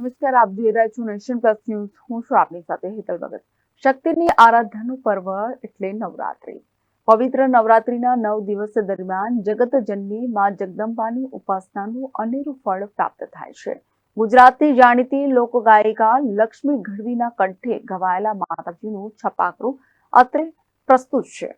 નમસ્કાર, આપ જોઈ રહ્યા છો નેશન પ્લસ ન્યૂઝ. હું છું આપની સાથે હેતલ ભગત. શક્તિની આરાધનાનું પર્વ એટલે નવરાત્રી. પવિત્ર નવરાત્રીના નવ દિવસ દરમિયાન જગતજનની માં જગદંબાની ઉપાસનાનું અનેરું ફળ પ્રાપ્ત થાય છે. ગુજરાતની જાણીતી લોકગાયિકા લક્ષ્મી ગઢવીના કંઠે ગવાયેલા માતાજીનું છપાકરું અત્રે પ્રસ્તુત છે.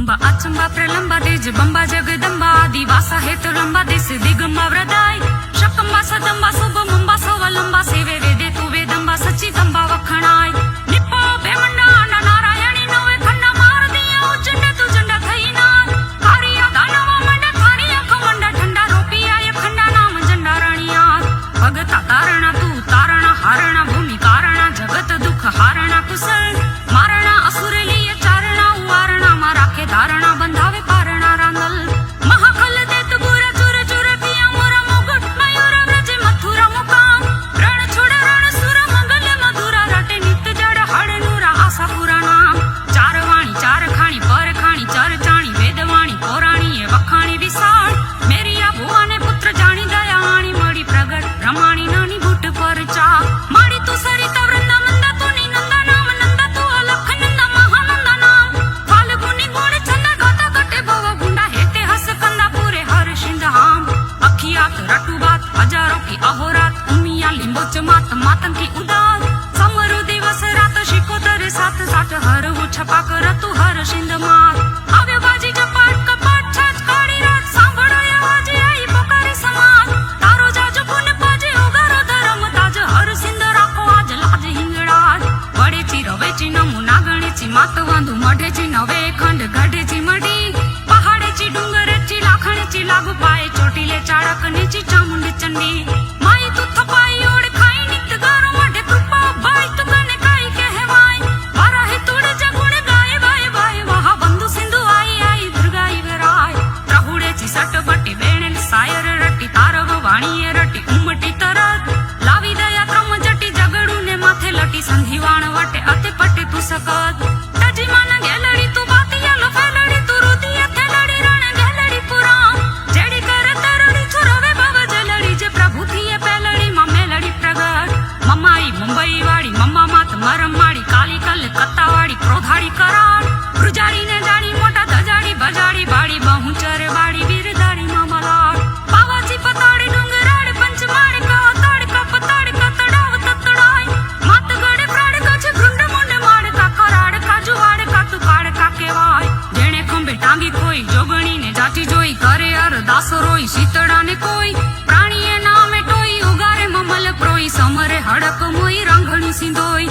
અંબા અચંબા પ્રલંબા દેજ બંબા જગદંબા આદિવાસા હેતુરંબા દેશ દિગંબા વ્રદાય શકંબા સદંબા લીંબોચ માત માતંગ કી ઉદાત સમરુ દિવસ રાત શિકોતર સાત સાત હર હું છપા કરતું પ્રભુ થીએ પેલડી માં મેલડી પ્રગટ. મમ્માઈ મુંબઈ વાળી મમ્મા માત મરમ માડી કાલી કલ કત્તાવાડી ક્રોધાડી કરાડ રૂજાડી ને જાણી મોટા ધજાડી બજાડી બાડી બહુચર બાડી જાચી જોઈ કરે અરદાસ રોઈ શીતળા ને કોઈ પ્રાણીએ નામે ટોઈ, ઉગારે મમલ પ્રોઈ, સમરે હડક મોઈ રાંગણી સિંધોઈ.